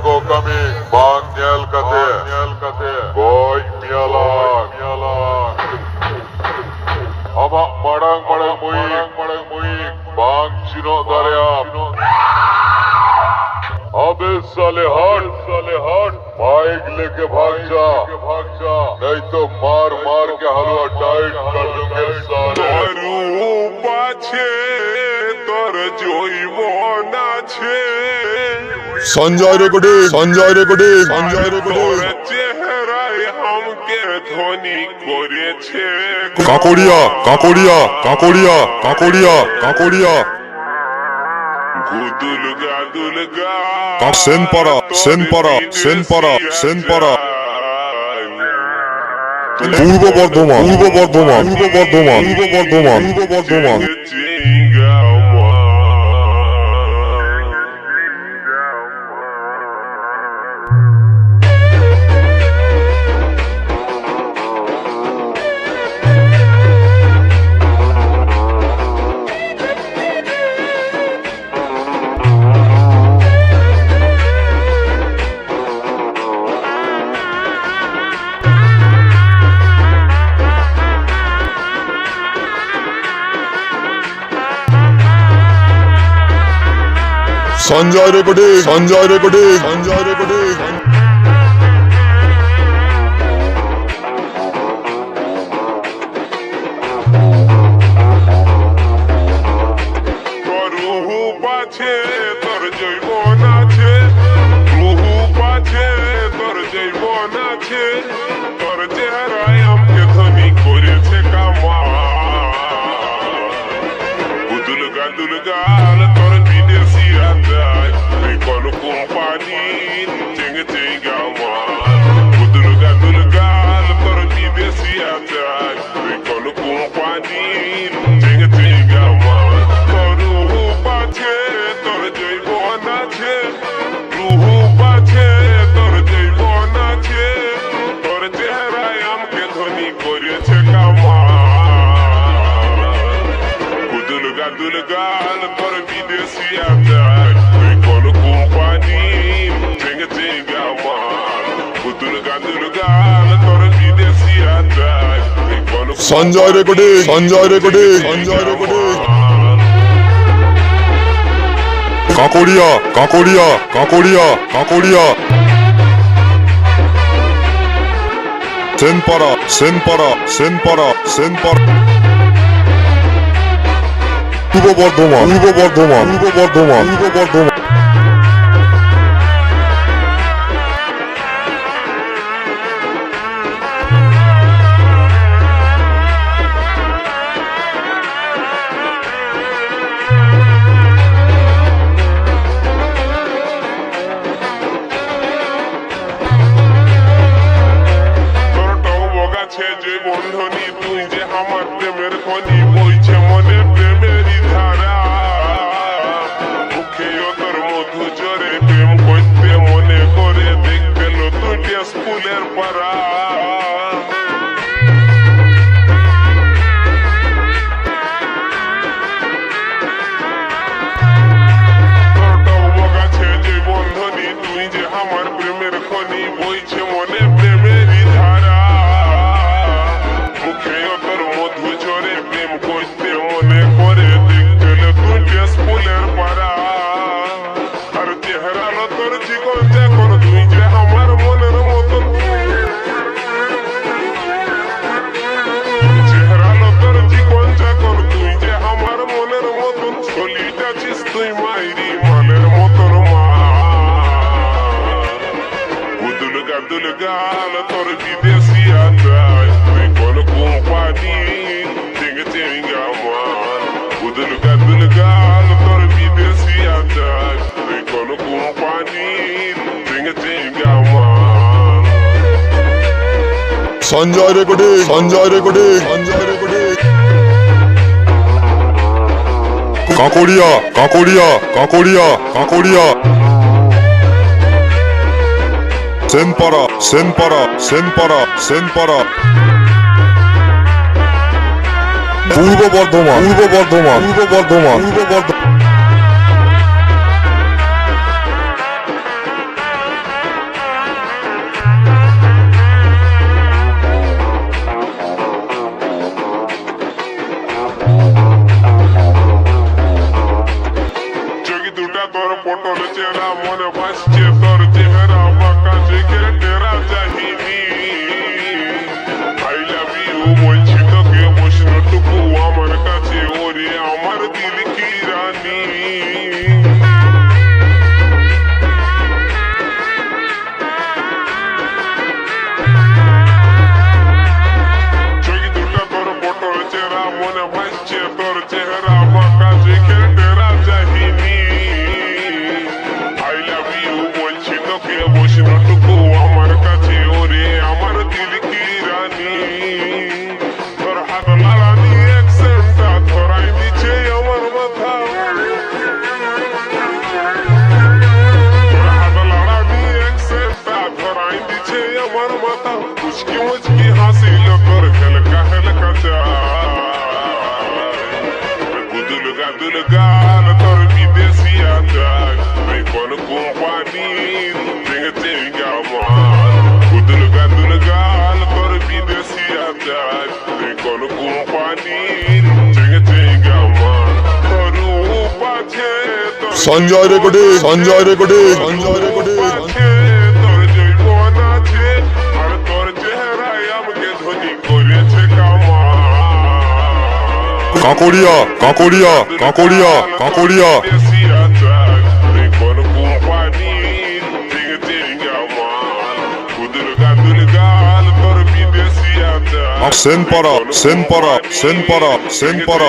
Bangkok kami, Bang Nyel kate, Nyel kate, Boy Mialang, Mialang. Ama Madang Madang Muik, Madang Muik, Bang Chino Daryam. अबे साले हट साले हट mic लेके भाग जा भाग जा नहीं तो मार मार के हलवा टाइट कर दूंगे साले রূপ আছে তোর জৈবন আছে Sanjay recording Sanjay recording Sanjay recording. Kakuria Kakuria Kakuria Kakuria Kakuria. Senpara Senpara Senpara Senpara. Purba Bardhaman Purba Bardhaman Purba Bardhaman Purba Bardhaman. Purba Bardhaman Sanjay recording Sanjay recording Sanjay recording. তোর রূপ Sanjay recording Sanjay recording Sanjay recording. Kakuria Kakuria Kakuria Kakuria. Senpara Senpara Senpara Senpara. Purba Bardhaman Purba Bardhaman Purba Bardhaman Purba Bardhaman. গাল তোর বিদেশি আদায় তুই company চেঙ্গে চেঙ্গা মাল গুদুল গাদুল গাল তোর বিদেশি আদায় তুই কোম্পানি চেঙ্গে চেঙ্গা মাল Sanjay recording Sanjay recording Sanjay recording Kakuria Kakuria Kakuria Kakuria Senpara Senpara Senpara Senpara Purba Bardhaman Purba Bardhaman Purba Bardhaman Purba Bardhaman দেখা তোর পটল চেরা মনে বাঁচছে তোর চেহারা বাঁকা শিখে টেরা চাহিনি আই লাভ ইউ বলছি তোকে প্রশ্নটুকু আমার কাছে, ওরে আমার Sanjay recording Sanjay recording. Sanjay recording. Kakuria Kakuria Kakuria Kakuria. পারা সেন পারা সেন পারা